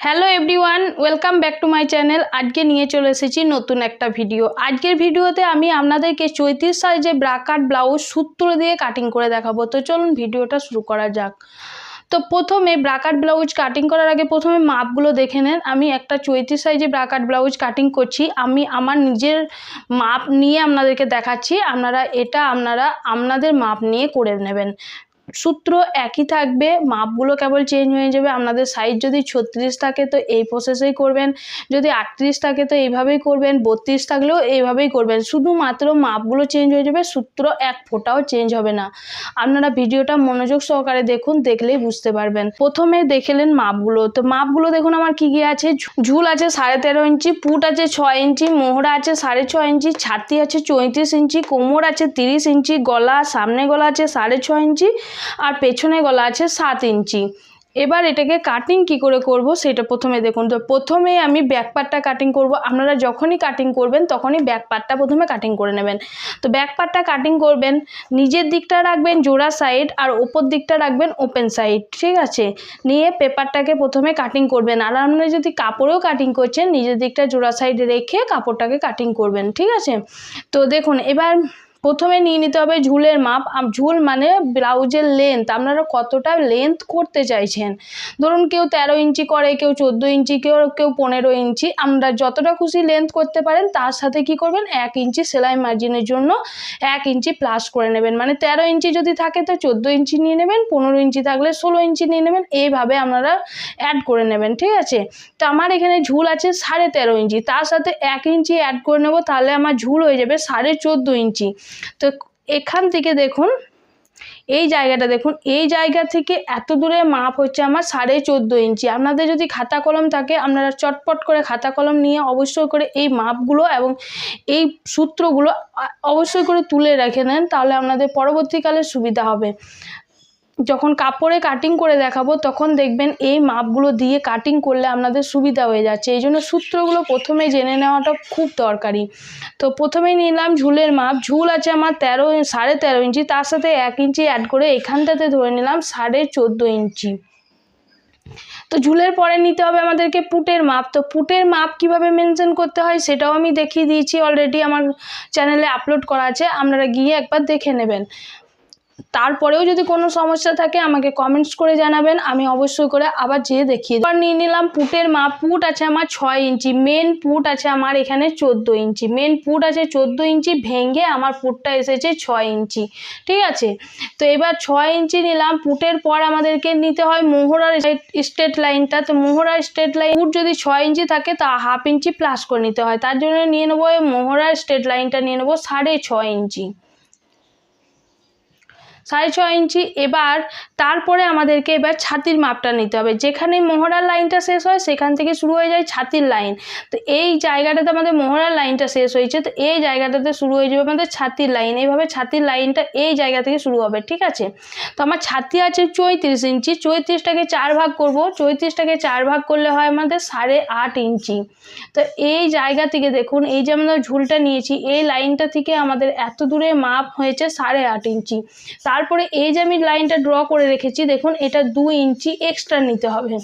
Hello everyone welcome back to my channel আজকে নিয়ে চলে এসেছি নতুন একটা ভিডিও আজকের ভিডিওতে আমি আপনাদেরকে চৈত্রিশ সাইজে ব্রাকাট ব্লাউজ সূত্র দিয়ে কাটিং করে দেখাবো। তো চলুন ভিডিওটা শুরু করা যাক। তো প্রথমে ব্রাকাট ব্লাউজ কাটিং করার আগে প্রথমে মাপগুলো দেখে নেন। আমি একটা চৈত্রিশ সাইজে ব্রাকাট ব্লাউজ কাটিং করছি। আমি আমার নিজের মাপ নিয়ে আপনাদেরকে দেখাচ্ছি। আপনারা এটা আপনারা আপনাদের মাপ নিয়ে করে নেবেন। সূত্র একই থাকবে, মাপগুলো কেবল চেঞ্জ হয়ে যাবে। আপনাদের সাইজ যদি ছত্রিশ থাকে তো এই প্রসেসেই করবেন, যদি আটত্রিশ থাকে তো এইভাবেই করবেন, বত্রিশ থাকলেও এইভাবেই করবেন। শুধুমাত্র মাপগুলো চেঞ্জ হয়ে যাবে, সূত্র এক ফোঁটাও চেঞ্জ হবে না। আপনারা ভিডিওটা মনোযোগ সহকারে দেখুন, দেখলেই বুঝতে পারবেন। প্রথমে দেখেলেন মাপগুলো। তো মাপগুলো দেখুন আমার কী কী আছে। ঝুল আছে সাড়ে তেরো ইঞ্চি, পুট আছে ছয় ইঞ্চি, মোহরা আছে সাড়ে ছয় ইঞ্চি, ছাতি আছে চৌত্রিশ ইঞ্চি, কোমর আছে তিরিশ ইঞ্চি, গলা, সামনে গলা আছে সাড়ে ছয় ইঞ্চি আর পেছনে গলা আছে সাত ইঞ্চি। এবার এটাকে কাটিং কি করে করব সেটা প্রথমে দেখুন। তো প্রথমে আমি ব্যাক পার্টটা কাটিং করব। আপনারা যখনই কাটিং করবেন তখনই ব্যাক পার্টটা প্রথমে কাটিং করে নেবেন। তো ব্যাক পার্টটা কাটিং করবেন, নিজের দিকটা রাখবেন জোড়া সাইড আর ওপর দিকটা রাখবেন ওপেন সাইড ঠিক আছে? নিয়ে পেপারটাকে প্রথমে কাটিং করবেন। আর আপনারা যদি কাপড়েও কাটিং করছেন, নিজের দিকটা জোড়া সাইডে রেখে কাপড়টাকে কাটিং করবেন, ঠিক আছে? তো দেখুন, এবার প্রথমে নিয়ে নিতে হবে ঝুলের মাপ। ঝুল মানে ব্লাউজের লেন্থ আপনারা কতটা লেন্থ করতে চাইছেন? ধরুন কেউ তেরো ইঞ্চি করে, কেউ চোদ্দ ইঞ্চি, কেউ কেউ পনেরো ইঞ্চি, আমরা যতটা খুশি লেন্থ করতে পারেন, তার সাথে কি করবেন? এক ইঞ্চি সেলাই মার্জিনের জন্য এক ইঞ্চি প্লাস করে নেবেন। মানে তেরো ইঞ্চি যদি থাকে তো চোদ্দ ইঞ্চি নিয়ে নেবেন, পনেরো ইঞ্চি থাকলে ষোলো ইঞ্চি নিয়ে নেবেন, এইভাবে আপনারা অ্যাড করে নেবেন, ঠিক আছে? তো আমার এখানে ঝুল আছে সাড়ে তেরো ইঞ্চি, তার সাথে এক ইঞ্চি অ্যাড করে নেব, তাহলে আমার ঝুল হয়ে যাবে সাড়ে চোদ্দ ইঞ্চি। তো এখান থেকে দেখুন, এই জায়গাটা দেখুন, এই জায়গা থেকে এত দূরে মাপ হচ্ছে আমার সাড়ে চোদ্দ ইঞ্চি। আপনাদের যদি খাতা কলম থাকে, আপনারা চটপট করে খাতা কলম নিয়ে অবশ্যই করে এই মাপগুলো এবং এই সূত্রগুলো অবশ্যই করে তুলে রেখে নেন তাহলে আপনাদের পরবর্তীকালে সুবিধা হবে। যখন কাপড়ে কাটিং করে দেখাবো, তখন দেখবেন এই মাপগুলো দিয়ে কাটিং করলে আপনাদের সুবিধা হয়ে যাচ্ছে। এই জন্য সূত্রগুলো প্রথমে জেনে নেওয়াটা খুব দরকারি। তো প্রথমেই নিলাম ঝুলের মাপ। ঝুল আছে আমার তেরো সাড়ে তেরো ইঞ্চি, তার সাথে এক ইঞ্চি অ্যাড করে এখানটাতে ধরে নিলাম সাড়ে চোদ্দ ইঞ্চি। তো ঝুলের পরে নিতে হবে আমাদেরকে পুটের মাপ। তো পুটের মাপ কীভাবে মেনশন করতে হয় সেটাও আমি দেখিয়ে দিয়েছি অলরেডি আমার চ্যানেলে আপলোড করা আছে। আপনারা গিয়ে একবার দেখে নেবেন। তারপরেও যদি কোনো সমস্যা থাকে আমাকে কমেন্টস করে জানাবেন, আমি অবশ্যই করে আবার যেয়ে দেখিয়ে। এবার নিয়ে নিলাম পুটের মাপ। পুট আছে আমার ছয় ইঞ্চি। মেন পুট আছে আমার এখানে চোদ্দ ইঞ্চি। মেন পুট আছে চোদ্দ ইঞ্চি, ভেঙে আমার পুটটা এসেছে ছয় ইঞ্চি। ঠিক আছে? তো এবার ছয় ইঞ্চি নিলাম। পুটের পর আমাদেরকে নিতে হয় মোহরার স্ট্রেট লাইনটা। তো মোহরার স্ট্রেট লাইন পুট যদি ছয় ইঞ্চি থাকে, তা হাফ ইঞ্চি প্লাস করে নিতে হয়। তার জন্য নিয়ে নেব মোহরার স্ট্রেট লাইনটা নিয়ে নেব সাড়ে ছয় ইঞ্চি। সাড়ে ছয় ইঞ্চি। এবার তারপরে আমাদেরকে এবার ছাতির মাপটা নিতে হবে। যেখানে মোহরার লাইনটা শেষ হয়, সেখান থেকে শুরু হয়ে যায় ছাতির লাইন। তো এই জায়গাটাতে আমাদের মোহরার লাইনটা শেষ হয়েছে। তো এই জায়গাটাতে শুরু হয়ে যাবে আমাদের ছাতির লাইন। এইভাবে ছাতির লাইনটা এই জায়গা থেকে শুরু হবে, ঠিক আছে? তো আমার ছাতি আছে চৌত্রিশ ইঞ্চি। চৌত্রিশটাকে চার ভাগ করব। চৌত্রিশটাকে চার ভাগ করলে হয় আমাদের সাড়ে আট ইঞ্চি। তো এই জায়গা থেকে দেখুন, এই যে আমরা ঝুলটা নিয়েছি, এই লাইনটা থেকে আমাদের এত দূরে মাপ হয়েছে সাড়ে আট ইঞ্চি। তারপরে এই যে আমি লাইনটা ড্র করে রেখেছি, দেখুন এটা দু ইঞ্চি এক্সট্রা নিতে হবে।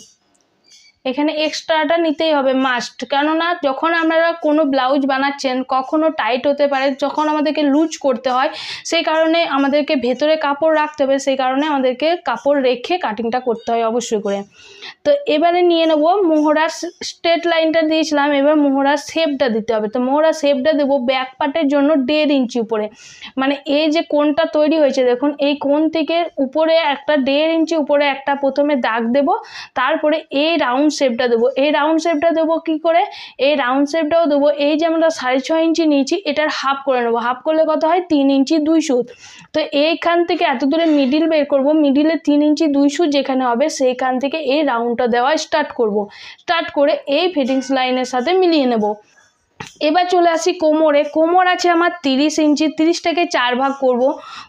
এখানে এক্সট্রাটা নিতেই হবে মাস্ট কেননা যখন আপনারা কোনো ব্লাউজ বানাচ্ছেন, কখনো টাইট হতে পারে, যখন আমাদেরকে লুজ করতে হয়, সেই কারণে আমাদেরকে ভেতরে কাপড় রাখতে হবে, সেই কারণে আমাদেরকে কাপড় রেখে কাটিংটা করতে হয় অবশ্যই করে। তো এবারে নিয়ে নেব মোহরার স্ট্রেট লাইনটা দিয়েছিলাম, এবার মোহরার শেপটা দিতে হবে। তো মোহরার শেপটা দেবো ব্যাক পার্টের জন্য দেড় ইঞ্চি উপরে। মানে এই যে কোনটা তৈরি হয়েছে, দেখুন, এই কোন থেকে উপরে একটা দেড় ইঞ্চি উপরে একটা প্রথমে দাগ দেব, তারপরে এই রাউন্ড শেপটা দেবো। এই রাউন্ড শেপটা দেবো কী করে? এই রাউন্ড শেপটাও দেবো, এই যে আমরা সাড়ে ছয় ইঞ্চি নিয়েছি, এটার হাফ করে নেব। হাফ করলে কত হয়? তিন ইঞ্চি দুই সুত। তো এইখান থেকে এত দূরে মিডিল বের করব মিডিলে তিন ইঞ্চি দুই সুত যেখানে হবে, সেইখান থেকে এই রাউন্ডটা দেওয়া স্টার্ট করব। স্টার্ট করে এই ফিটিংস লাইনের সাথে মিলিয়ে নেব। এবার চলে আসি কোমরে। কোমর আছে আমার তিরিশ ইঞ্চি, তিরিশটাকে চার ভাগ করব।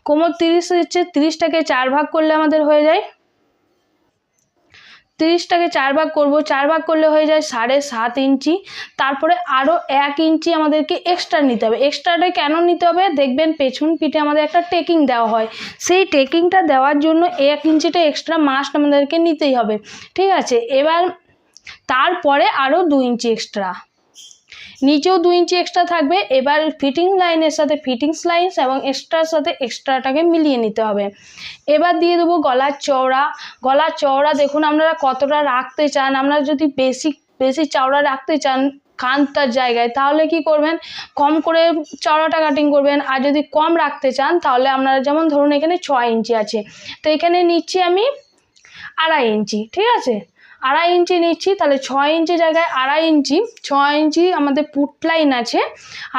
কোমর তিরিশ হচ্ছে, তিরিশটাকে চার ভাগ করলে আমাদের হয়ে যায় তিরিশটাকে চার ভাগ করব, চার ভাগ করলে হয়ে যায় সাড়ে সাত ইঞ্চি। তারপরে আরও এক ইঞ্চি আমাদেরকে এক্সট্রা নিতে হবে। এক্সট্রাটা কেন নিতে হবে? দেখবেন পেছন পিঠে আমাদের একটা টেকিং দেওয়া হয়। সেই টেকিংটা দেওয়ার জন্য এক ইঞ্চিটা এক্সট্রা মাস্ট আমাদেরকে নিতেই হবে। ঠিক আছে? এবার তারপরে আরও দু ইঞ্চি এক্সট্রা নিচেও দু ইঞ্চি এক্সট্রা থাকবে। এবার ফিটিং লাইনের সাথে ফিটিংস লাইন্স এবং এক্সট্রার সাথে এক্সট্রাটাকে মিলিয়ে নিতে হবে। এবার দিয়ে দেবো গলার চওড়া। গলার চওড়া দেখুন আপনারা কতটা রাখতে চান। আপনারা যদি বেশি বেশি চওড়া রাখতে চান কানটার জায়গায়, তাহলে কি করবেন? কম করে চওড়াটা কাটিং করবেন। আর যদি কম রাখতে চান, তাহলে আপনারা যেমন ধরুন এখানে ছয় ইঞ্চি আছে। তো এখানে নিচ্ছি আমি আড়াই ইঞ্চি, ঠিক আছে? আড়াই ইঞ্চি নিচ্ছি, তাহলে ছয় ইঞ্চি জায়গায় আড়াই ইঞ্চি, ছয় ইঞ্চি আমাদের পুট লাইন আছে,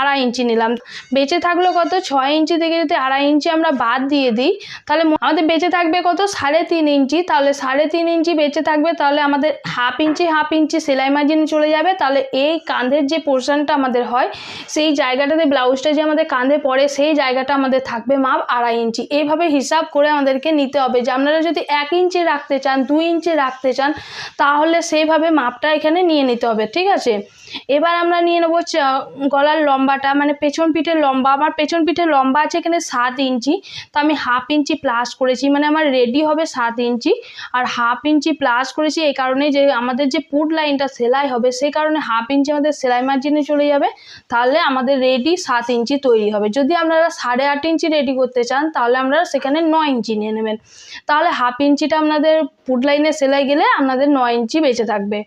আড়াই ইঞ্চি নিলাম। বেঁচে থাকল কত? ছয় ইঞ্চি থেকে যদি আড়াই ইঞ্চি আমরা বাদ দিয়ে দিই, তাহলে আমাদের বেঁচে থাকবে কত? সাড়ে তিন ইঞ্চি। তাহলে সাড়ে তিন ইঞ্চি বেঁচে থাকবে, তাহলে আমাদের হাফ ইঞ্চি হাফ ইঞ্চি সেলাই মার্জিনে চলে যাবে। তাহলে এই কাঁধের যে পোর্শনটা আমাদের হয়, সেই জায়গাটাতে ব্লাউজটা যে আমাদের কাঁধে পড়ে, সেই জায়গাটা আমাদের থাকবে মাপ আড়াই ইঞ্চি। এইভাবে হিসাব করে আমাদেরকে নিতে হবে। যে আপনারা যদি এক ইঞ্চি রাখতে চান, দুই ইঞ্চি রাখতে চান তাহলে সেইভাবে মাপটা এখানে নিয়ে নিতে হবে, ঠিক আছে? এবার আমরা নিয়ে নেব গলার লম্বাটা মানে পেছন পিঠের লম্বা, আমার পেছন পিঠের লম্বা আছে এখানে সাত ইঞ্চি, তো আমি হাফ ইঞ্চি প্লাস করেছি মানে আমার রেডি হবে সাত ইঞ্চি, আর হাফ ইঞ্চি প্লাস করেছি এই কারণে যে আমাদের যে পুট লাইনটা সেলাই হবে, সেই কারণে হাফ ইঞ্চি আমাদের সেলাই মার্জিনে চলে যাবে, তাহলে আমাদের রেডি সাত ইঞ্চি তৈরি হবে। যদি আপনারা সাড়ে আট ইঞ্চি রেডি করতে চান, তাহলে আপনারা সেখানে নয় ইঞ্চি নিয়ে নেবেন। তাহলে হাফ ইঞ্চিটা আপনাদের পুট লাইনে সেলাই গেলে আপনাদের নয় ইঞ্চি বেঁচে থাকবে।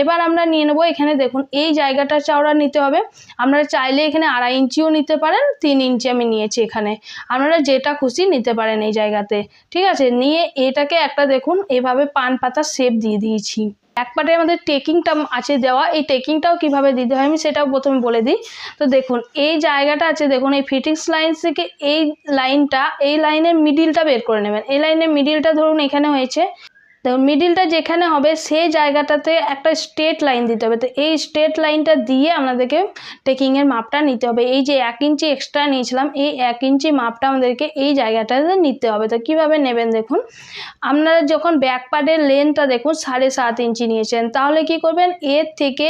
এবার আমরা নিয়ে নেব এখানে দেখুন, এই জায়গাটা চওড়া নিতে হবে। আপনারা চাইলে এখানে আড়াই ইঞ্চিও নিতে পারেন, তিন ইঞ্চি আমি নিয়েছি এখানে। আপনারা যেটা খুশি নিতে পারেন এই জায়গাতে, ঠিক আছে? নিয়ে এটাকে একটা দেখুন, এভাবে পান পাতা শেপ দিয়ে দিয়েছি। এক পাটে আমাদের টেকিংটা আছে দেওয়া, এই টেকিংটাও কীভাবে দিতে হয় আমি সেটাও প্রথমে বলে দিই। তো দেখুন, এই জায়গাটা আছে, দেখুন, এই ফিটিংস লাইন থেকে এই লাইনটা এই লাইনের মিডিলটা বের করে নেবেন। এই লাইনের মিডিলটা ধরুন এখানে হয়েছে দেখুন মিডিলটা যেখানে হবে, সেই জায়গাটাতে একটা স্ট্রেট লাইন দিতে হবে। তো এই স্ট্রেট লাইনটা দিয়ে আপনাদেরকে টেকিংয়ের মাপটা নিতে হবে। এই যে এক ইঞ্চি এক্সট্রা নিয়েছিলাম, এই এক ইঞ্চি মাপটা আমাদেরকে এই জায়গাটাতে নিতে হবে। তো কীভাবে নেবেন দেখুন, আপনারা যখন ব্যাক পার্টের লেন্থটা দেখুন, সাড়ে সাত ইঞ্চি নিয়েছেন, তাহলে কি করবেন, এর থেকে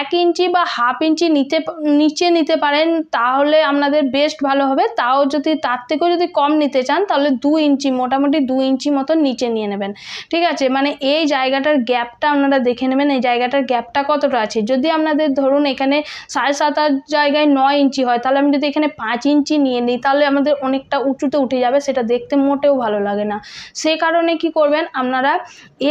এক ইঞ্চি বা হাফ ইঞ্চি নিতে, নিচে নিতে পারেন, তাহলে আপনাদের বেস্ট ভালো হবে। তাও যদি, তার থেকেও যদি কম নিতে চান, তাহলে দু ইঞ্চি মোটামুটি দু ইঞ্চি মতো নিচে নিয়ে নেবেন। ঠিক আছে মানে এই জায়গাটার গ্যাপটা আপনারা দেখে নেবেন, এই জায়গাটার গ্যাপটা কতটা আছে। যদি আপনাদের ধরুন এখানে সাড়ে সাত আট জায়গায় নয় ইঞ্চি হয়, তাহলে আমি যদি এখানে পাঁচ ইঞ্চি নিয়ে নিই, তাহলে আমাদের অনেকটা উঁচুতে উঠে যাবে, সেটা দেখতে মোটেও ভালো লাগে না। সে কারণে কি করবেন, আপনারা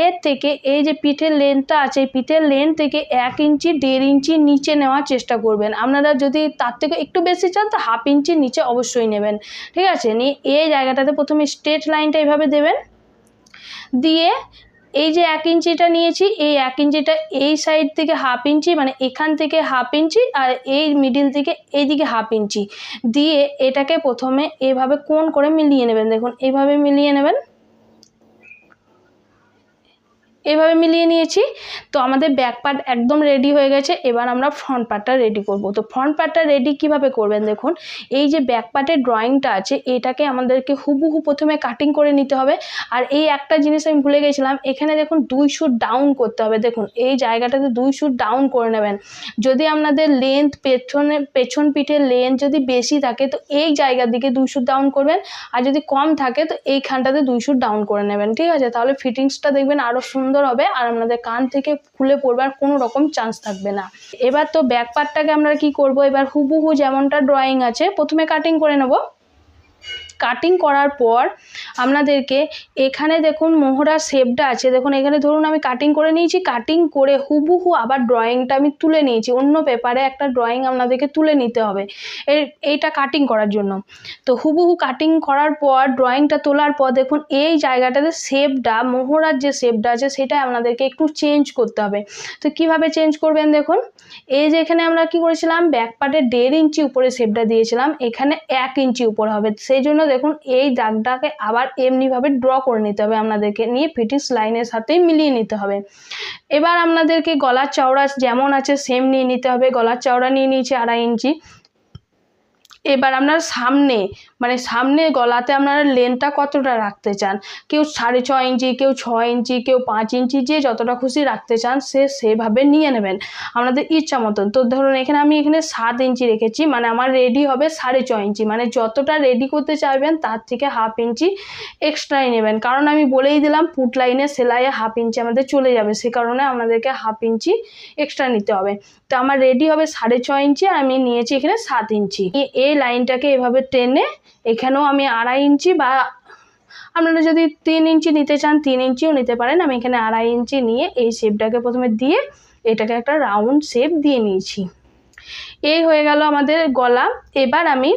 এর থেকে এই যে পিঠের লেন্থটা আছে, এই পিঠের লেন্থ থেকে এক ইঞ্চি, দেড় ইঞ্চি নিচে নেওয়ার চেষ্টা করবেন। আপনারা যদি তার থেকে একটু বেশি চান, তো হাফ ইঞ্চি নিচে অবশ্যই নেবেন। ঠিক আছে? নিয়ে এই জায়গাটাতে প্রথমে স্ট্রেট লাইনটা এইভাবে দেবেন। দিয়ে এই যে এক ইঞ্চিটা নিয়েছি, এই এক ইঞ্চিটা এই সাইড থেকে হাফ ইঞ্চি মানে এখান থেকে হাফ ইঞ্চি আর এই মিডিল থেকে এইদিকে হাফ ইঞ্চি। দিয়ে এটাকে প্রথমে এভাবে কোন করে মিলিয়ে নেবেন। দেখুন এইভাবে মিলিয়ে নেবেন। এভাবে মিলিয়ে নিয়েছি। তো আমাদের ব্যাক পার্ট একদম রেডি হয়ে গেছে। এবার আমরা ফ্রন্ট পার্টটা রেডি করব। তো ফ্রন্ট পার্টটা রেডি কীভাবে করবেন দেখুন? এই যে ব্যাক পার্টের ড্রয়িংটা আছে, এটাকে আমাদেরকে হুবহু প্রথমে কাটিং করে নিতে হবে। আর এই একটা জিনিস আমি ভুলে গেছিলাম, এখানে দেখুন দুই শুট ডাউন করতে হবে। দেখুন, এই জায়গাটাতে দুই শুট ডাউন করে নেবেন। যদি আপনাদের লেন্থ পেছনে পেছন পিঠের লেন্থ যদি বেশি থাকে, তো এই জায়গার দিকে দুই শুট ডাউন করবেন। আর যদি কম থাকে, তো এইখানটাতে দুই শুট ডাউন করে নেবেন। ঠিক আছে? তাহলে ফিটিংসটা দেখবেন আরও সুন্দর সুন্দর হবে আর আপনাদের কান থেকে খুলে পড়বার কোনো রকম চান্স থাকবে না। এবার তো ব্যাক পার্টটাকে আমরা কি করব? এবার হুবহু যেমনটা ড্রয়িং আছে, প্রথমে কাটিং করে নেব। কাটিং করার পর আপনাদেরকে এখানে দেখুন মোহরা শেপটা আছে। দেখুন, এখানে ধরুন আমি কাটিং করে নিয়েছি কাটিং করে হুবহু আবার ড্রয়িংটা আমি তুলে নিয়েছি। অন্য পেপারে একটা ড্রয়িং আপনাদেরকে তুলে নিতে হবে এই এইটা কাটিং করার জন্য। তো হুবহু কাটিং করার পর ড্রয়িংটা তোলার পর দেখুন, এই জায়গাটাতে শেপটা মোহরার যে শেপটা আছে, সেটা আপনাদেরকে একটু চেঞ্জ করতে হবে। তো কীভাবে চেঞ্জ করবেন দেখুন, এই যে এখানে আমরা কি করেছিলাম ব্যাক পার্টে দেড় ইঞ্চি উপরে শেপটা দিয়েছিলাম, এখানে এক ইঞ্চি উপর হবে। সেই জন্য দেখুন, এই দাগটাকে আবার এমনিভাবে ড্র করে নিতে হবে আপনাদেরকে। নিয়ে ফিটিংস লাইনের সাথেই মিলিয়ে নিতে হবে। এবার আপনাদেরকে গলার চওড়া যেমন আছে সেম নিয়ে নিতে হবে। গলার চওড়া নিয়ে নিয়েছি আড়াই ইঞ্চি। এবার আপনার সামনে মানে সামনে গলাতে আপনারা লেনটা কতটা রাখতে চান? কেউ সাড়ে ছ ইঞ্চি, কেউ ছ ইঞ্চি, কেউ পাঁচ ইঞ্চি, যে যতটা খুশি রাখতে চান সে সেভাবে নিয়ে নেবেন। আপনাদের ইচ্ছা মতন। তো ধরুন এখানে আমি এখানে সাত ইঞ্চি রেখেছি মানে আমার রেডি হবে সাড়ে ছ ইঞ্চি মানে যতটা রেডি করতে চাইবেন তার থেকে হাফ ইঞ্চি এক্সট্রাই নেবেন। কারণ আমি বলেই দিলাম ফুট লাইনে সেলাইয়ে হাফ ইঞ্চি আমাদের চলে যাবে, সে কারণে আপনাদেরকে হাফ ইঞ্চি এক্সট্রা নিতে হবে। তো আমার রেডি হবে সাড়ে ছ ইঞ্চি, আর আমি নিয়েছি এখানে সাত ইঞ্চি। এই লাইনটাকে এভাবে টেনে এখানেও আমি আড়াই ইঞ্চি বা আপনারা যদি তিন ইঞ্চি নিতে চান, তিন ইঞ্চিও নিতে পারেন। আমি এখানে আড়াই ইঞ্চি নিয়ে এই শেপটাকে প্রথমে দিয়ে এটাকে একটা রাউন্ড শেপ দিয়ে নিয়েছি। এই হয়ে গেল আমাদের গলা। এবার আমি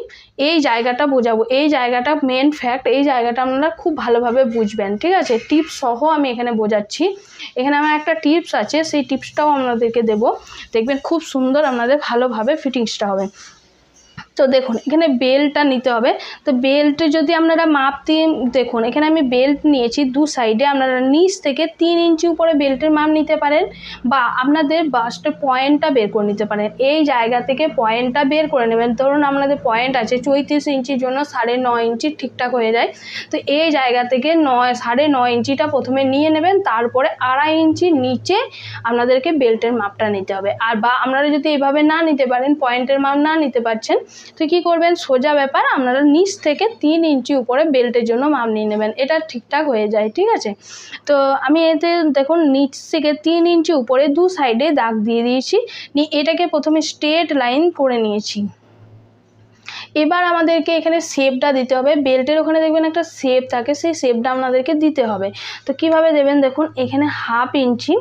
এই জায়গাটা বোঝাবো। এই জায়গাটা মেন ফ্যাক্ট এই জায়গাটা আপনারা খুব ভালোভাবে বুঝবেন, ঠিক আছে? টিপস সহ আমি এখানে বোঝাচ্ছি। এখানে আমার একটা টিপস আছে, সেই টিপসটাও আপনাদেরকে দেবো। দেখবেন খুব সুন্দর আপনাদের ভালোভাবে ফিটিংসটা হবে। তো দেখুন, এখানে বেল্টটা নিতে হবে। তো বেল্ট যদি আপনারা মাপ দিয়ে দেখুন, এখানে আমি বেল্ট নিয়েছি দু সাইডে আপনারা নিচ থেকে তিন ইঞ্চি উপরে বেল্টের মাপ নিতে পারেন বা আপনাদের বাস্টের পয়েন্টটা বের করে নিতে পারেন। এই জায়গা থেকে পয়েন্টটা বের করে নেবেন। ধরুন আপনাদের পয়েন্ট আছে, চৌত্রিশ ইঞ্চির জন্য সাড়ে নয় ইঞ্চি ঠিকঠাক হয়ে যায়। তো এই জায়গা থেকে নয়, সাড়ে নয় ইঞ্চিটা প্রথমে নিয়ে নেবেন, তারপরে আড়াই ইঞ্চি নিচে আপনাদেরকে বেল্টের মাপটা নিতে হবে। আর বা আপনারা যদি এভাবে না নিতে পারেন পয়েন্টের মাপ না নিতে পারছেন তো কী করবেন? সোজা ব্যাপার, আপনারা নিচ থেকে তিন ইঞ্চি উপরে বেল্টের জন্য মাপ নিয়ে নেবেন। এটা ঠিকঠাক হয়ে যায়, ঠিক আছে? তো আমি এতে দেখুন, নিচ থেকে তিন ইঞ্চি উপরে দু সাইডে দাগ দিয়ে দিয়েছি। নিয়ে এটাকে প্রথমে স্ট্রেট লাইন করে নিয়েছি। এবার আমাদেরকে এখানে শেপটা দিতে হবে। বেল্টের ওখানে দেখবেন একটা শেপ থাকে, সেই শেপটা আপনাদেরকে দিতে হবে। তো কীভাবে দেবেন? দেখুন, এখানে হাফ ইঞ্চি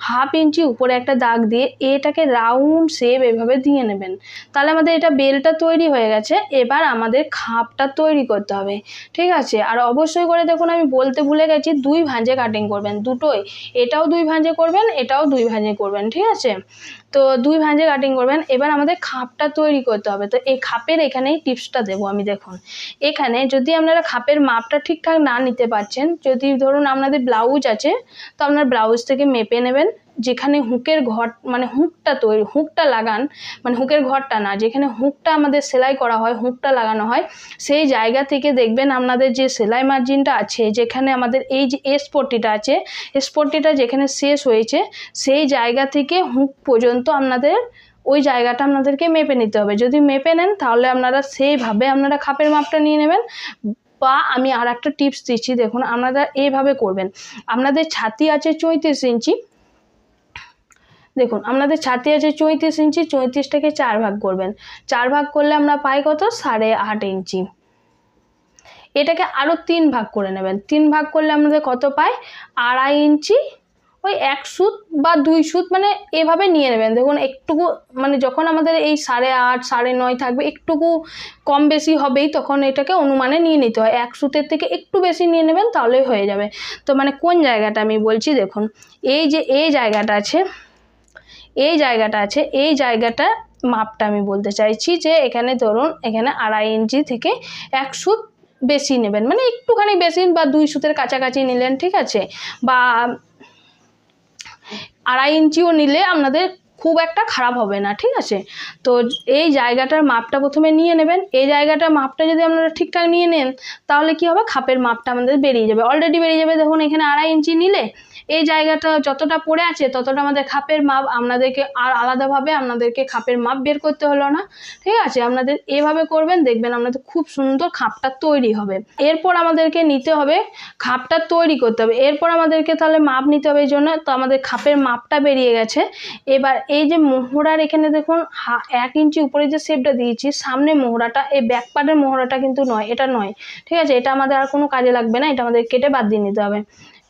হাফ ইঞ্চি উপরে একটা দাগ দিয়ে এটাকে রাউন্ড শেপ এভাবে দিয়ে নেবেন। তাহলে আমাদের এটা বেলটা তৈরি হয়ে গেছে, এবার আমাদের খাপটা তৈরি করতে হবে। ঠিক আছে? আর অবশ্যই করে দেখুন, আমি বলতে ভুলে গেছি, দুই ভাঁজে কাটিং করবেন, দুটোই। এটাও দুই ভাঁজে করবেন, এটাও দুই ভাঁজে করবেন, ঠিক আছে? তো দুই ভাঁজে কাটিং করবেন। এবার আমাদের খাপটা তৈরি করতে হবে। তো এই খাপের এখানেই টিপসটা দেবো আমি দেখুন। এখানে যদি আপনারা খাপের মাপটা ঠিকঠাক না নিতে পারছেন, যদি ধরুন আপনাদের ব্লাউজ আছে, তো আপনার ব্লাউজ থেকে মেপে নেবেন। যেখানে হুকের ঘর মানে হুকটা তৈরি, হুকটা লাগান মানে হুকের ঘরটা না, যেখানে হুকটা আমাদের সেলাই করা হয়, হুকটা লাগানো হয়, সেই জায়গা থেকে দেখবেন আপনাদের যে সেলাই মার্জিনটা আছে, যেখানে আমাদের এই যে এস পট্টিটা আছে এস পট্টিটা যেখানে শেষ হয়েছে, সেই জায়গা থেকে হুক পর্যন্ত আপনাদের ওই জায়গাটা আপনাদেরকে মেপে নিতে হবে। যদি মেপে নেন, তাহলে আপনারা সেইভাবে আপনারা খাপের মাপটা নিয়ে নেবেন। বা আমি আর একটা টিপস দিচ্ছি, দেখুন, আপনারা এইভাবে করবেন। আপনাদের ছাতি আছে চৌত্রিশ ইঞ্চি দেখুন, আপনাদের ছাতি আছে চৌত্রিশ ইঞ্চি, চৌত্রিশটাকে চার ভাগ করবেন। চার ভাগ করলে আমরা পাই কত? সাড়ে আট ইঞ্চি। এটাকে আরও তিন ভাগ করে নেবেন। তিন ভাগ করলে আমাদের কত পাই? আড়াই ইঞ্চি। ওই এক সুত বা দুই সুত মানে এভাবে নিয়ে নেবেন। দেখুন, একটুকু মানে যখন আমাদের এই সাড়ে আট, সাড়ে নয় থাকবে, একটুকু কম বেশি হবেই, তখন এটাকে অনুমানে নিয়ে নিতে হয়। এক সুতের থেকে একটু বেশি নিয়ে নেবেন, তাহলেই হয়ে যাবে। তো মানে কোন জায়গাটা আমি বলছি? দেখুন, এই যে, এই জায়গাটা আছে এই জায়গাটা আছে, এই জায়গাটা মাপটা আমি বলতে চাইছি যে এখানে ধরুন এখানে আড়াই ইঞ্চি থেকে এক সুত বেশি নেবেন। মানে একটুখানি বেশি বা দুই সুতের কাছাকাছি নিলেন, ঠিক আছে? বা আড়াই ইঞ্চিও নিলে আপনাদের খুব একটা খারাপ হবে না, ঠিক আছে? তো এই জায়গাটার মাপটা প্রথমে নিয়ে নেবেন। এই জায়গাটার মাপটা যদি আপনারা ঠিকঠাক নিয়ে নেন, তাহলে কি হবে? খাপের মাপটা আমাদের বেরিয়ে যাবে। অলরেডি বেরিয়ে যাবে, দেখুন এখানে আড়াই ইঞ্চি নিলে এই জায়গাটা যতটা পড়ে আছে, ততটা আমাদের খাপের মাপ আপনাদেরকে আর আলাদাভাবে আপনাদেরকে খাপের মাপ বের করতে হলো না, ঠিক আছে? আপনাদের এভাবে করবেন, দেখবেন আপনাদের খুব সুন্দর খাপটা তৈরি হবে। এরপর আমাদেরকে নিতে হবে খাপটা তৈরি করতে হবে। এরপর আমাদেরকে তাহলে মাপ নিতে হবে, এই জন্য তো আমাদের খাপের মাপটা বেরিয়ে গেছে। এবার এই যে মোহরার এখানে দেখুন এক ইঞ্চি উপরে যে শেপটা দিয়েছি, সামনে মোহরাটা, এই ব্যাক পার্টের মোহরাটা কিন্তু নয়, এটা নয়, ঠিক আছে? এটা আমাদের আর কোনো কাজে লাগবে না, এটা আমাদের কেটে বাদ দিয়ে নিতে হবে।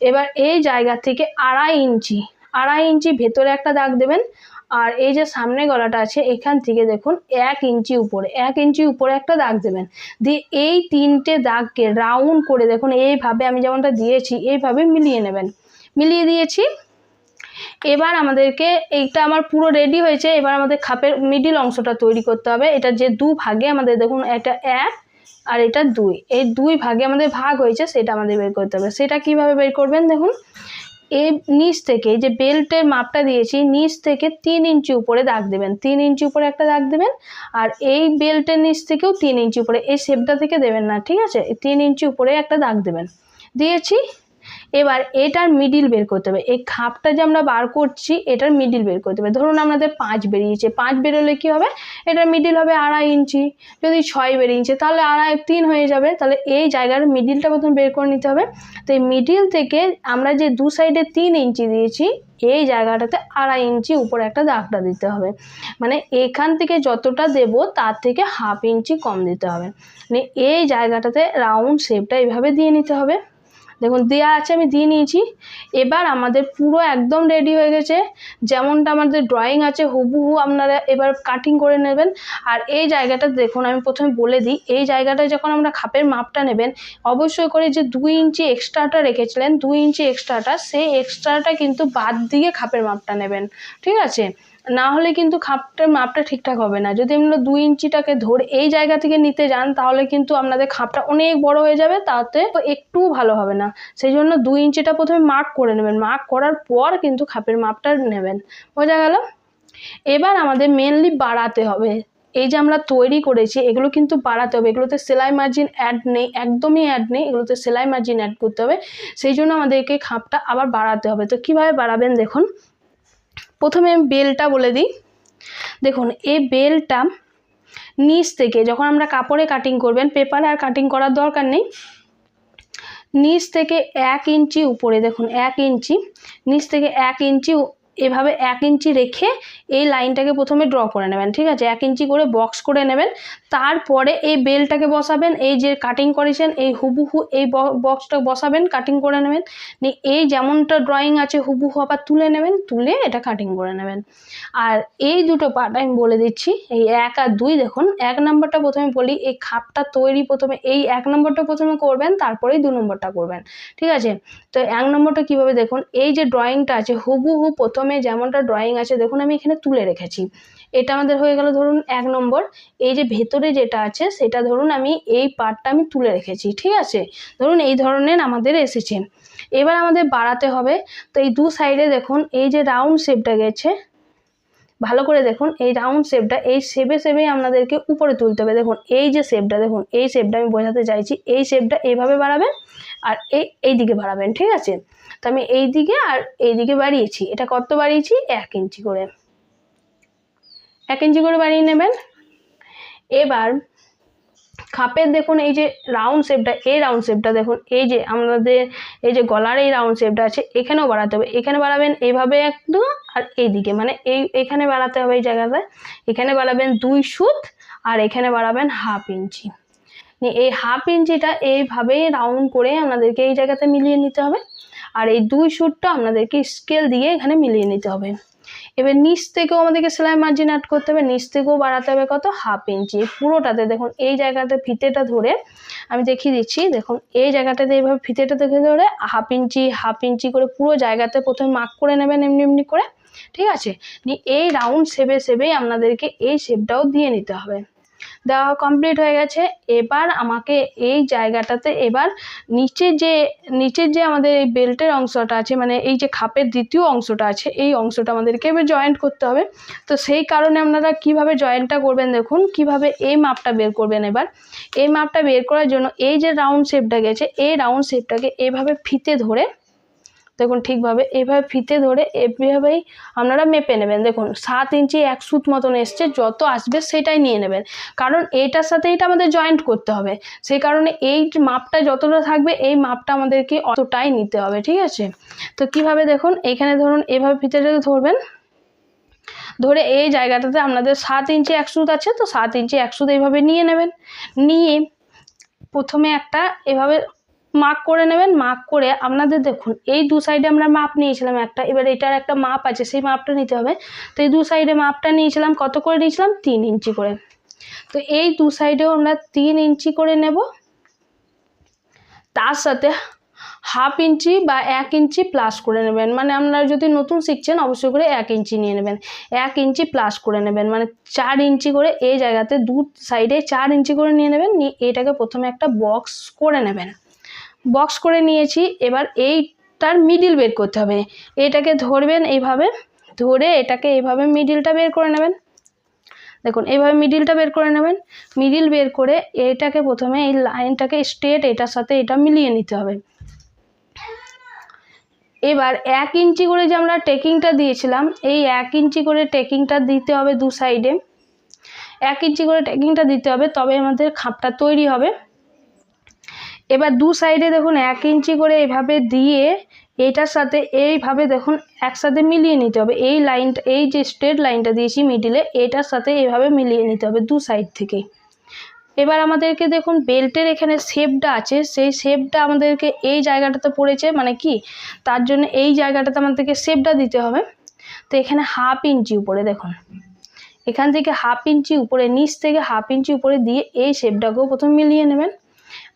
এবার এই জায়গা থেকে আড়াই ইঞ্চি আড়াই ইঞ্চি ভেতরে একটা দাগ দেবেন, আর এই যে সামনে গলাটা আছে, এখান থেকে দেখুন, এক ইঞ্চি উপরে, এক ইঞ্চি উপরে একটা দাগ দেবেন। দিয়ে এই তিনটে দাগকে রাউন্ড করে দেখুন, এইভাবে আমি যেমনটা দিয়েছি, এইভাবে মিলিয়ে নেবেন। মিলিয়ে দিয়েছি এবার আমাদেরকে এইটা আমার পুরো রেডি হয়েছে, এবার আমাদের খাপের মিডিল অংশটা তৈরি করতে হবে। এটা যে দু ভাগে আমাদের দেখুন এটা এক আর এটা দুই। এই দুই ভাগে আমাদের ভাগ হয়েছে, সেটা আমাদের বের করতে হবে। সেটা কীভাবে বের করবেন দেখুন? এই নিচ থেকে যে বেল্টের মাপটা দিয়েছি, নিচ থেকে তিন ইঞ্চি উপরে দাগ দেবেন। তিন ইঞ্চি উপরে একটা দাগ দেবেন আর এই বেল্টের নিচ থেকেও তিন ইঞ্চি উপরে। এই শেপটা থেকে দেবেন না, ঠিক আছে? তিন ইঞ্চি উপরে একটা দাগ দেবেন। দিয়েছি এবার এটার মিডিল বের করতে হবে। এই খাপটা যে আমরা বার করছি, এটার মিডিল বের করতে হবে। ধরুন আমাদের পাঁচ বেরিয়েছে। পাঁচ বেরোলে কী হবে? এটার মিডিল হবে আড়াই ইঞ্চি। যদি ছয় বেরিয়েছে তাহলে আড়াই তিন হয়ে যাবে। তাহলে এই জায়গার মিডিলটা প্রথম বের করে নিতে হবে। তো এই মিডিল থেকে আমরা যে দু সাইডে তিন ইঞ্চি দিয়েছি, এই জায়গাটাতে আড়াই ইঞ্চি উপরে একটা দাগটা দিতে হবে। মানে এখান থেকে যতটা দেব, তার থেকে হাফ ইঞ্চি কম দিতে হবে। মানে এই জায়গাটাতে রাউন্ড শেপটা এইভাবে দিয়ে নিতে হবে। দেখুন দেওয়া আছে, আমি দিয়ে নিয়েছি। এবার আমাদের পুরো একদম রেডি হয়ে গেছে। যেমনটা আমাদের ড্রয়িং আছে, হুবহু আপনারা এবার কাটিং করে নেবেন। আর এই জায়গাটা দেখুন, আমি প্রথমে বলে দিই, এই জায়গাটায় যখন আমরা খাপের মাপটা নেবেন, অবশ্যই করে যে দুই ইঞ্চি এক্সট্রাটা রেখেছিলেন দুই ইঞ্চি এক্সট্রাটা সেই এক্সট্রাটা কিন্তু বাদ দিয়ে খাপের মাপটা নেবেন, ঠিক আছে? না হলে কিন্তু খাপটার মাপটা ঠিকঠাক হবে না। যদি আমরা দুই ইঞ্চিটাকে ধরে এই জায়গা থেকে নিতে যান, তাহলে কিন্তু আপনাদের খাপটা অনেক বড় হয়ে যাবে, তাতে একটুও ভালো হবে না। সেই জন্য দুই ইঞ্চিটা প্রথমে মার্ক করে নেবেন। মার্ক করার পর কিন্তু খাপের মাপটা নেবেন। বোঝা গেল? এবার আমাদের মেনলি বাড়াতে হবে। এই যে আমরা তৈরি করেছি, এগুলো কিন্তু বাড়াতে হবে। এগুলোতে সেলাই মার্জিন অ্যাড নেই, একদমই অ্যাড নেই। এগুলোতে সেলাই মার্জিন অ্যাড করতে হবে। সেই জন্য আমাদেরকে খাপটা আবার বাড়াতে হবে। তো কীভাবে বাড়াবেন দেখুন? প্রথমে আমি বেলটা বলে দিই। দেখুন, এই বেলটা নিচ থেকে যখন আমরা কাপড়ে কাটিং করবেন পেপারে আর কাটিং করার দরকার নেই, নিচ থেকে এক ইঞ্চি উপরে, দেখুন, এক ইঞ্চি, নিচ থেকে এক ইঞ্চি এভাবে এক ইঞ্চি রেখে এই লাইনটাকে প্রথমে ড্র করে নেবেন, ঠিক আছে? এক ইঞ্চি করে বক্স করে নেবেন, তারপরে এই বেলটাকে বসাবেন, এই যে কাটিং করেছেন, এই হুবুহু এই বক্সটা বসাবেন কাটিং করে নেবেন, নিয়ে এই যেমনটা ড্রয়িং আছে হুবুহু আবার তুলে নেবেন, তুলে এটা কাটিং করে নেবেন। আর এই দুটো পার্ট আমি বলে দিচ্ছি, এই এক আর দুই দেখুন, এক নম্বরটা প্রথমে বলি, এই খাপটা তৈরি প্রথমে, এই এক নম্বরটা প্রথমে করবেন তারপরেই দু নম্বরটা করবেন, ঠিক আছে? তো এক নম্বরটা কীভাবে দেখুন, এই যে ড্রয়িংটা আছে হুবুহু প্রথমে যেমনটা ড্রয়িং আছে, দেখুন আমি এখানে তুলে রেখেছি। এটা আমাদের হয়ে গেল ধরুন এক নম্বর। এই যে ভেতরে যেটা আছে, সেটা ধরুন আমি এই পার্টটা আমি তুলে রেখেছি, ঠিক আছে? ধরুন এই ধরনের আমাদের এসেছে। এবার আমাদের বাড়াতে হবে। তো এই দু সাইডে দেখুন, এই যে রাউন্ড শেপটা গেছে, ভালো করে দেখুন, এই রাউন্ড শেপটা এই শেপে শেপেই আপনাদেরকে উপরে তুলতে হবে। দেখুন, এই যে শেপটা দেখুন, এই শেপটা আমি বোঝাতে চাইছি, এই শেপটা এইভাবে বাড়াবেন আর এই এই দিকে বাড়াবেন, ঠিক আছে? তো আমি এই দিকে আর এই দিকে বাড়িয়েছি। এটা কত বাড়িয়েছি? এক ইঞ্চি করে। এক ইঞ্চি করে বাড়িয়ে নেবেন। এবার খাপের দেখুন, এই যে রাউন্ড শেপটা এই রাউন্ড শেপটা দেখুন, এই যে আমাদের, এই যে গলার এই রাউন্ড শেপটা আছে, এখানেও বাড়াতে হবে। এখানে বাড়াবেন এইভাবে একটু আর এইদিকে মানে এই, এখানে বাড়াতে হবে এই জায়গাটায় এখানে বাড়াবেন দুই সুত আর এখানে বাড়াবেন হাফ ইঞ্চি। এই হাফ ইঞ্চিটা এইভাবেই রাউন্ড করে আপনাদেরকে এই জায়গাতে মিলিয়ে নিতে হবে। আর এই দুই সুটটা আপনাদেরকে স্কেল দিয়ে এখানে মিলিয়ে নিতে হবে। এবার নিচ থেকেও আমাদেরকে সেলাই মার্জিন অ্যাড করতে হবে, নিচ থেকেও বাড়াতে হবে কত? হাফ ইঞ্চি পুরোটাতে দেখুন, এই জায়গাতে ফিতেটা ধরে আমি দেখিয়ে দিচ্ছি, দেখুন, এই জায়গাটাতে এইভাবে ফিতেটা দেখে ধরে হাফ ইঞ্চি হাফ ইঞ্চি করে পুরো জায়গাতে প্রথমে মার্ক করে নেবেন এমনি এমনি করে, ঠিক আছে? এই রাউন্ড শেপে শেপেই আপনাদেরকে এই শেপটাও দিয়ে নিতে হবে। দেওয়া কমপ্লিট হয়ে গেছে। এবার আমাকে এই জায়গাটাতে এবার নিচে যে, নিচের যে আমাদের এই বেল্টের অংশটা আছে মানে এই যে খাপের দ্বিতীয় অংশটা আছে, এই অংশটা আমাদেরকে এবার জয়েন্ট করতে হবে। তো সেই কারণে আপনারা কীভাবে জয়েন্টটা করবেন দেখুন, কীভাবে এই মাপটা বের করবেন এবার। এই মাপটা বের করার জন্য এই যে রাউন্ড শেপটা গেছে, এই রাউন্ড শেপটাকে এভাবে ফিতে ধরে দেখুন ঠিকভাবে এইভাবে ফিতে ধরে এভাবেই আপনারা মেপে নেবেন। দেখুন, সাত ইঞ্চি এক সুত মতন এসছে, যত আসবে সেটাই নিয়ে নেবেন। কারণ এইটার সাথে এটা আমাদের জয়েন্ট করতে হবে। সেই কারণে এই মাপটা যতটা থাকবে, এই মাপটা আমাদেরকে অতটাই নিতে হবে, ঠিক আছে? তো কীভাবে দেখুন, এখানে ধরুন, এভাবে ফিতেটাকে ধরবেন, ধরে এই জায়গাটাতে আপনাদের সাত ইঞ্চি এক সুত আছে, তো সাত ইঞ্চি এক সুত এইভাবে নিয়ে নেবেন। নিয়ে প্রথমে একটা এভাবে মার্ক করে নেবেন মার্ক করে আপনাদের দেখুন, এই দু সাইডে আমরা মাপ নিয়েছিলাম একটা, এবার এটার একটা মাপ আছে, সেই মাপটা নিতে হবে। তো এই দু সাইডে মাপটা নিয়েছিলাম, কত করে নিয়েছিলাম? তিন ইঞ্চি করে। তো এই দু সাইডেও আমরা তিন ইঞ্চি করে নেব। তার সাথে হাফ ইঞ্চি বা এক ইঞ্চি প্লাস করে নেবেন। মানে আপনারা যদি নতুন শিখছেন, অবশ্যই করে এক ইঞ্চি নিয়ে নেবেন। এক ইঞ্চি প্লাস করে নেবেন। মানে চার ইঞ্চি করে এই জায়গাতে দু সাইডে চার ইঞ্চি করে নিয়ে নেবেন, নিয়ে এটাকে প্রথমে একটা বক্স করে নেবেন। বক্স করে নিয়েছি। এবার এইটার মিডিল বের করতে হবে। এটাকে ধরবেন এইভাবে। ধরে এটাকে এইভাবে মিডিলটা বের করে নেবেন। দেখুন, এইভাবে মিডিলটা বের করে নেবেন। মিডিল বের করে এটাকে প্রথমে এই লাইনটাকে স্ট্রেট এটার সাথে এটা মিলিয়ে নিতে হবে। এবার এক ইঞ্চি করে যে আমরা টেকিংটা দিয়েছিলাম, এই এক ইঞ্চি করে টেকিংটা দিতে হবে দু সাইডে এক ইঞ্চি করে টেকিংটা দিতে হবে তবে আমাদের খাপটা তৈরি হবে। এবার দু সাইডে দেখুন, এক ইঞ্চি করে এভাবে দিয়ে এইটার সাথে এইভাবে দেখুন, একসাথে মিলিয়ে নিতে হবে। এই লাইনটা এই যে স্ট্রেট লাইনটা দিয়েছি মিডিলে এটার সাথে এইভাবে মিলিয়ে নিতে হবে দু সাইড থেকে। এবার আমাদেরকে দেখুন বেল্টের এখানে শেপটা আছে, সেই শেপটা আমাদেরকে এই জায়গাটাতে পড়েছে মানে কি? তার জন্য এই জায়গাটাতে আমাদেরকে শেপটা দিতে হবে। তো এখানে হাফ ইঞ্চি উপরে দেখুন। এখান থেকে হাফ ইঞ্চি উপরে, নিচ থেকে হাফ ইঞ্চি উপরে দিয়ে এই শেপটাকেও প্রথম মিলিয়ে নেবেন।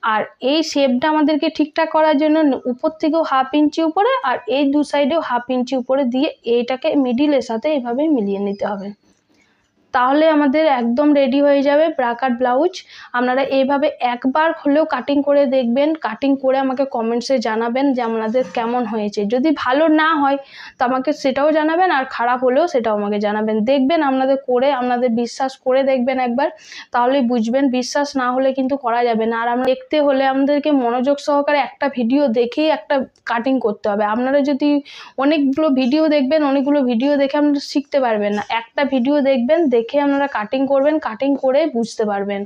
আর এই শেপটা আমাদেরকে ঠিকঠাক করার জন্য উপর থেকেও হাফ ইঞ্চি উপরে আর এই দু সাইডেও হাফ ইঞ্চি উপরে দিয়ে এইটাকে মিডিলের সাথে এভাবে মিলিয়ে নিতে হবে। তাহলে আমাদের একদম রেডি হয়ে যাবে ব্রাকাট ব্লাউজ আপনারা এইভাবে একবার হলেও কাটিং করে দেখবেন। কাটিং করে আমাকে কমেন্টসে জানাবেন যে আপনাদের কেমন হয়েছে। যদি ভালো না হয়, তো আমাকে সেটাও জানাবেন আর খারাপ হলেও সেটাও আমাকে জানাবেন। দেখবেন আপনাদের করে, আপনাদের বিশ্বাস করে দেখবেন একবার তাহলে বুঝবেন। বিশ্বাস না হলে কিন্তু করা যাবে না। আর আমরা দেখতে হলে আমাদেরকে মনোযোগ সহকারে একটা ভিডিও দেখেই একটা কাটিং করতে হবে। আপনারা যদি অনেকগুলো ভিডিও দেখবেন, অনেকগুলো ভিডিও দেখে আপনারা শিখতে পারবেন না। একটা ভিডিও দেখবেন দেখে আপনারা কাটিং করবেন কাটিং করে বুঝতে পারবেন।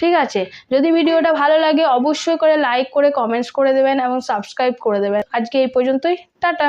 ঠিক আছে? যদি ভিডিওটা ভালো লাগে, অবশ্যই করে লাইক করে কমেন্টস করে দেবেন এবং সাবস্ক্রাইব করে দেবেন। আজকে এই পর্যন্তই। টাটা!